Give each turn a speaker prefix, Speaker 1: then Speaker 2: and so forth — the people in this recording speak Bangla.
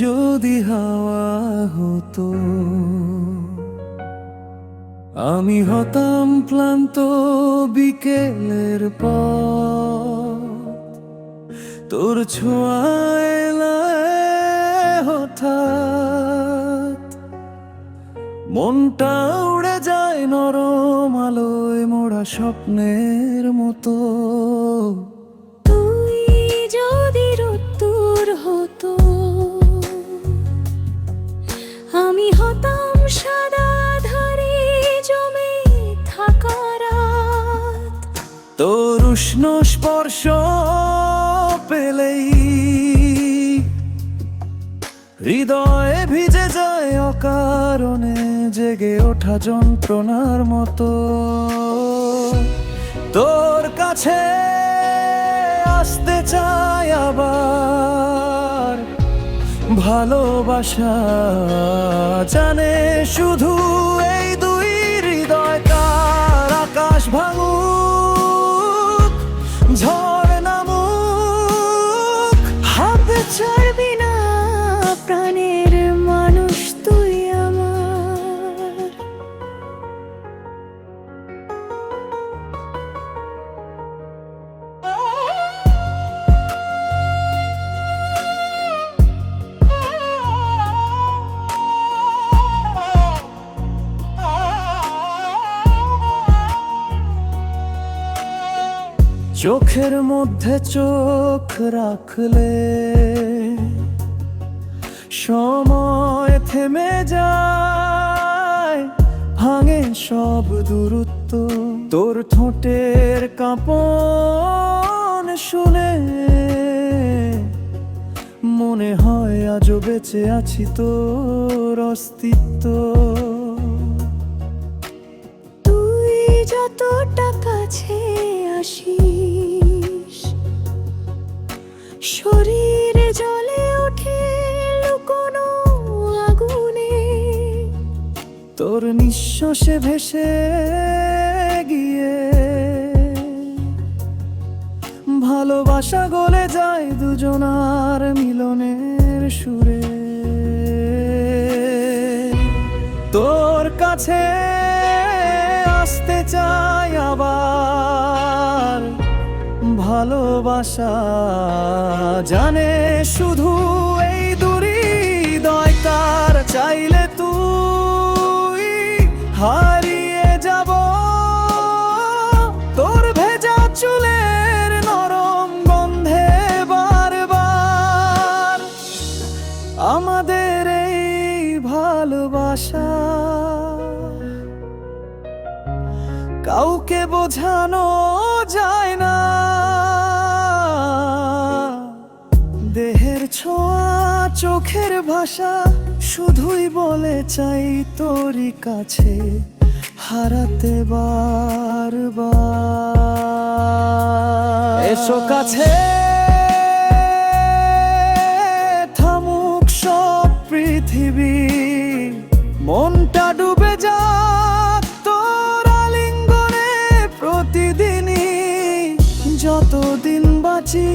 Speaker 1: যদি হাওয়া হতো, আমি হতাম ক্লান্ত বিকেলের পর তোর হঠাৎ মনটা উড়ে যায় নরম আলোয় মোড়া স্বপ্নের মতো।
Speaker 2: সাদা ধারে জমে
Speaker 1: তোর উষ্ণ স্পর্শ পেলেই হৃদয়ে ভিজে যায় অকারণে জেগে ওঠা যন্ত্রণার মতো। তোর কাছে আসতে চাই আবার ভালোবাসা জানে শুধু এই চোখের মধ্যে চোখ রাখলে সময় থেমে যায়, ভাঙে সব দূরত্ব। তোর ঠোঁটের কাঁপন শুনে মনে হয় আজও বেঁচে আছি তোর অস্তিত্ব।
Speaker 2: তুই যতটা কাছে আসিস শরীরে জ্বলে ওঠে লুকোনো আগুনে।
Speaker 1: তোর নিঃশ্বাসে ভেসে গিয়ে ভালোবাসা গলে যায় দুজনার মিলনের সুরে। তোর কাছে আসতে চাই আবার ভালোবাসা। জানে শুধু এই দূরি দয়কার চাইলে তুই হারিয়ে যাব। তোর ভেজা চুলের নরম গন্ধে বারবার আমাদের এই ভালোবাসা। কাউকে বোঝানো যায় না দেহের ছোঁয়া চোখের ভাষা শুধুই বলে চাই তোরই কাছে। হারাতে বারবার। এসো কাছে। থামুক সব পৃথিবী। মনটা ডুবে যাক তোর আলিঙ্গনে প্রতিদিনই। যতদিন বাঁচি